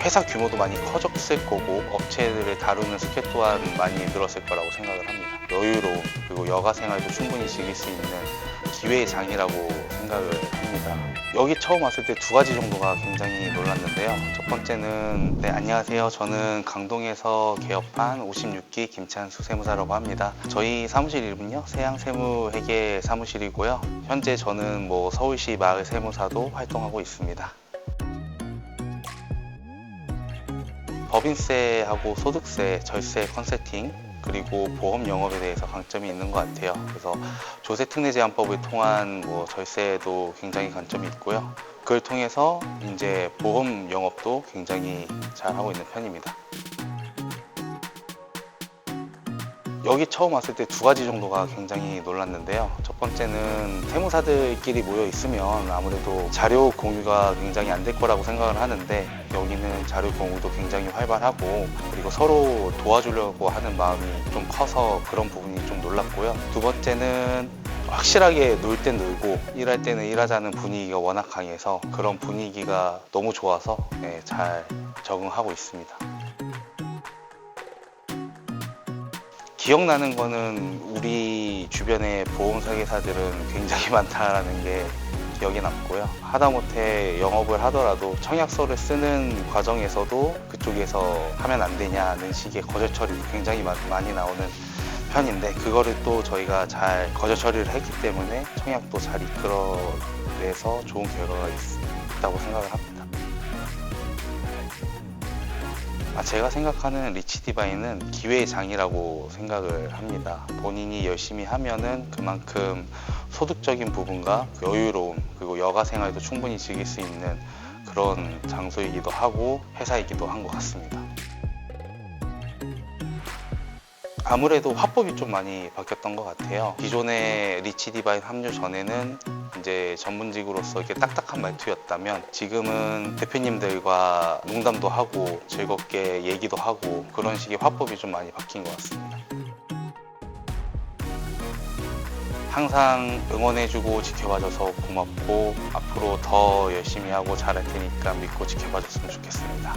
회사 규모도 많이 커졌을 거고 업체들을 다루는 스케 또한 많이 늘었을 거라고 생각을 합니다. 여유로움 그리고 여가 생활도 충분히 즐길 수 있는 기회의 장이라고 생각을 합니다. 여기 처음 왔을 때 두 가지 정도가 굉장히 놀랐는데요. 첫 번째는 네 안녕하세요. 저는 강동에서 개업한 56기 김찬수 세무사라고 합니다. 저희 사무실 이름은요 세양 세무회계 사무실이고요. 현재 저는 뭐 서울시 마을 세무사도 활동하고 있습니다. 법인세하고 소득세, 절세 컨설팅 그리고 보험 영업에 대해서 강점이 있는 것 같아요. 그래서 조세 특례 제한법을 통한 뭐 절세도 굉장히 강점이 있고요. 그걸 통해서 이제 보험 영업도 굉장히 잘 하고 있는 편입니다. 여기 처음 왔을 때 두 가지 정도가 굉장히 놀랐는데요. 첫 번째는 세무사들끼리 모여 있으면 아무래도 자료 공유가 굉장히 안 될 거라고 생각을 하는데 여기는 자료 공유도 굉장히 활발하고 그리고 서로 도와주려고 하는 마음이 좀 커서 그런 부분이 좀 놀랐고요. 두 번째는 확실하게 놀 땐 놀고 일할 때는 일하자는 분위기가 워낙 강해서 그런 분위기가 너무 좋아서 네, 잘 적응하고 있습니다. 기억나는 거는 우리 주변의 보험 설계사들은 굉장히 많다라는 게 기억에 남고요. 하다못해 영업을 하더라도 청약서를 쓰는 과정에서도 그쪽에서 하면 안 되냐는 식의 거절 처리도 굉장히 마- 많이 나오는 편인데 그거를 또 저희가 잘 거절 처리를 했기 때문에 청약도 잘 이끌어내서 좋은 결과가 있, 있다고 생각을 합니다. 아, 제가 생각하는 리치 디바인은 기회의 장이라고 생각을 합니다. 본인이 열심히 하면은 그만큼 소득적인 부분과 여유로움 그리고 여가 생활도 충분히 즐길 수 있는 그런 장소이기도 하고 회사이기도 한 것 같습니다. 아무래도 화법이 좀 많이 바뀌었던 것 같아요. 기존의 리치 디바인 합류 전에는 이제 전문직으로서 이렇게 딱딱한 말투였다면 지금은 대표님들과 농담도 하고 즐겁게 얘기도 하고 그런 식의 화법이 좀 많이 바뀐 것 같습니다. 항상 응원해주고 지켜봐줘서 고맙고 앞으로 더 열심히 하고 잘할 테니까 믿고 지켜봐줬으면 좋겠습니다.